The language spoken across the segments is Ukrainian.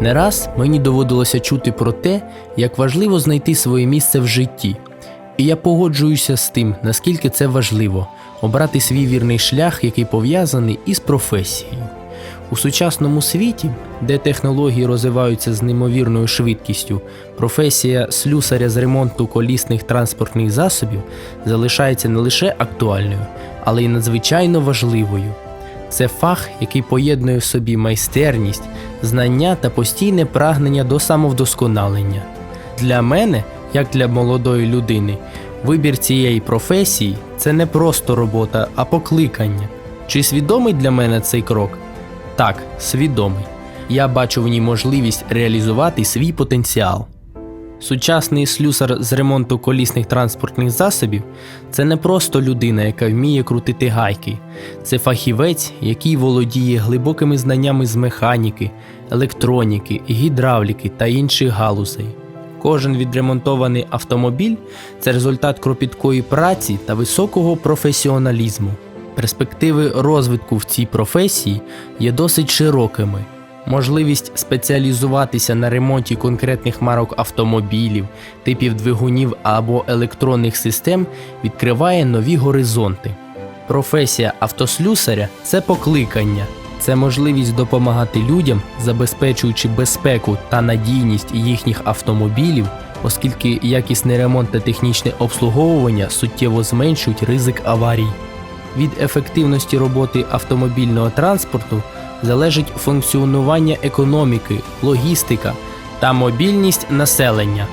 Не раз мені доводилося чути про те, як важливо знайти своє місце в житті. І я погоджуюся з тим, наскільки це важливо обрати свій вірний шлях, який пов'язаний із професією. У сучасному світі, де технології розвиваються з неймовірною швидкістю, професія слюсаря з ремонту колісних транспортних засобів залишається не лише актуальною, але й надзвичайно важливою. Це фах, який поєднує в собі майстерність, знання та постійне прагнення до самовдосконалення. Для мене, як для молодої людини, вибір цієї професії це не просто робота, а покликання. Чи свідомий для мене цей крок? Так, свідомий. Я бачу в ній можливість реалізувати свій потенціал. Сучасний слюсар з ремонту колісних транспортних засобів це не просто людина, яка вміє крутити гайки, це фахівець, який володіє глибокими знаннями з механіки, електроніки, гідравліки та інших галузей. Кожен відремонтований автомобіль це результат кропіткої праці та високого професіоналізму. Перспективи розвитку в цій професії є досить широкими. Можливість спеціалізуватися на ремонті конкретних марок автомобілів, типів двигунів або електронних систем відкриває нові горизонти. Професія автослюсаря це покликання, це можливість допомагати людям, забезпечуючи безпеку та надійність їхніх автомобілів, оскільки якісний ремонт та технічне обслуговування суттєво зменшують ризик аварій. Від ефективності роботи автомобільного транспорту залежить функціонування економіки, логістика та мобільність населення.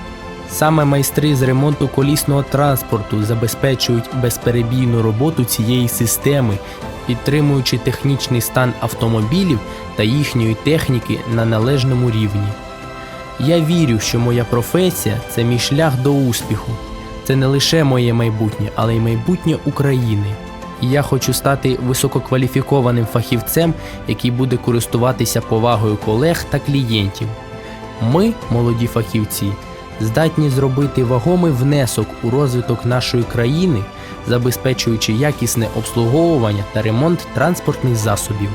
Саме майстри з ремонту колісного транспорту забезпечують безперебійну роботу цієї системи, підтримуючи технічний стан автомобілів та їхньої техніки на належному рівні. Я вірю, що моя професія це мій шлях до успіху. Це не лише моє майбутнє, але й майбутнє України. І я хочу стати висококваліфікованим фахівцем, який буде користуватися повагою колег та клієнтів. Ми, молоді фахівці, здатні зробити вагомий внесок у розвиток нашої країни, забезпечуючи якісне обслуговування та ремонт транспортних засобів.